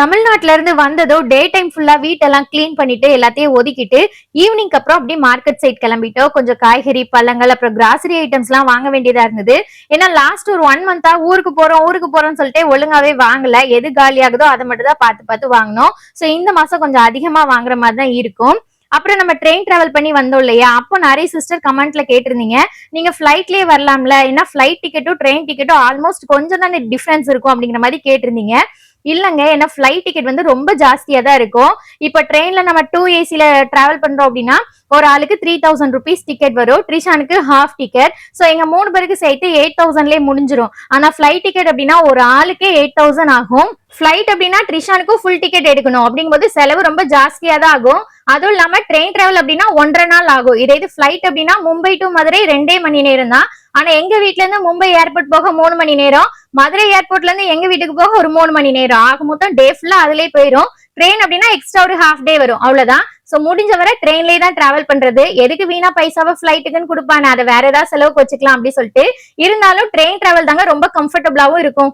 தமிழ்நாட்டுல இருந்து வந்ததோ டே டைம் ஃபுல்லா வீட்டெல்லாம் க்ளீன் பண்ணிட்டு எல்லாத்தையும் ஒதுக்கிட்டு ஈவினிங்க்கு அப்புறம் அப்படியே மார்க்கெட் சைட் கிளம்பிட்டோம். கொஞ்சம் காய்கறி பழங்கள் அப்புறம் கிராசரி ஐட்டம்ஸ் எல்லாம் வாங்க வேண்டியதா இருந்தது. ஏன்னா லாஸ்ட் ஒரு ஒன் மந்தா ஊருக்கு போறோம் ஊருக்கு போறோம்னு சொல்லிட்டு ஒழுங்காவே வாங்கல. எது காலியாகுதோ அதை மட்டும் தான் பார்த்து பார்த்து வாங்கினோம். சோ இந்த மாசம் கொஞ்சம் அதிகமா வாங்குற மாதிரி தான் இருக்கும். அப்புறம் நம்ம ட்ரெயின் டிராவல் பண்ணி வந்தோம் இல்லையா? அப்போ நிறைய சிஸ்டர் கமெண்ட்ல கேட்டிருந்தீங்க. நீங்க ஃபிளைட்லயே வரலாம்ல. ஏன்னா ஃபிளைட் டிக்கெட்டும் ட்ரெயின் டிக்கெட்டும் ஆல்மோஸ்ட் கொஞ்சம் தான் டிஃபரன்ஸ் இருக்கும் அப்படிங்கிற மாதிரி கேட்டிருந்தீங்க. இல்லைங்க ஏன்னா ஃப்ளைட் டிக்கெட் வந்து ரொம்ப ஜாஸ்தியாக தான் இருக்கும். இப்போ ட்ரெயினில் நம்ம டூ ஏசியில் ட்ராவல் பண்ணுறோம் அப்படின்னா ஒரு ஆளுக்கு த்ரீ தௌசண்ட் ருபீஸ் டிக்கெட் வரும். ட்ரிஷானுக்கு ஹாஃப் டிக்கெட் ஸோ எங்கள் மூணு பேருக்கு சேர்த்து எயிட் தௌசண்ட்லேயே முடிஞ்சிடும் ஆனால் ஃப்ளைட் டிக்கெட் அப்படின்னா ஒரு ஆளுக்கே எயிட் தௌசண்ட் ஆகும். ஃப்ளைட் அப்படின்னா ட்ரிஷானுக்கும் ஃபுல் டிக்கெட் எடுக்கணும். அப்படிங்கும்போது செலவு ரொம்ப ஜாஸ்தியாக தான் ஆகும். அதுவும் இல்லாமல் ட்ரெயின் ட்ராவல் அப்படின்னா ஒன்றரை நாள் ஆகும். இதே இது ஃப்ளைட் அப்படின்னா மும்பை டு மதுரை ரெண்டே மணி நேரம் தான் ஆனால் எங்கள் வீட்டிலேருந்து மும்பை ஏர்போர்ட் போக மூணு மணி நேரம். மதுரை ஏர்போர்ட்ல இருந்து எங்க வீட்டுக்கு போக ஒரு மூணு மணி நேரம். ஆக மொத்தம் டே ஃபுல்லா அதுலயே போயிடும் ட்ரெயின் அப்படின்னா எக்ஸ்ட்ரா ஒரு ஹாஃப் டே வரும். அவ்வளவுதான். சோ முடிஞ்ச வரை ட்ரெயின்லயே தான் டிராவல் பண்றது. எதுக்கு வீணா பைசாவை ஃபிளைட்டுக்குன்னு கொடுப்பானே? அதை வேற ஏதாவது செலவுக்கு வச்சுக்கலாம் அப்படின்னு சொல்லிட்டு. இருந்தாலும் ட்ரெயின் டிராவல் தாங்க ரொம்ப கம்ஃபர்டபுளாவும் இருக்கும்.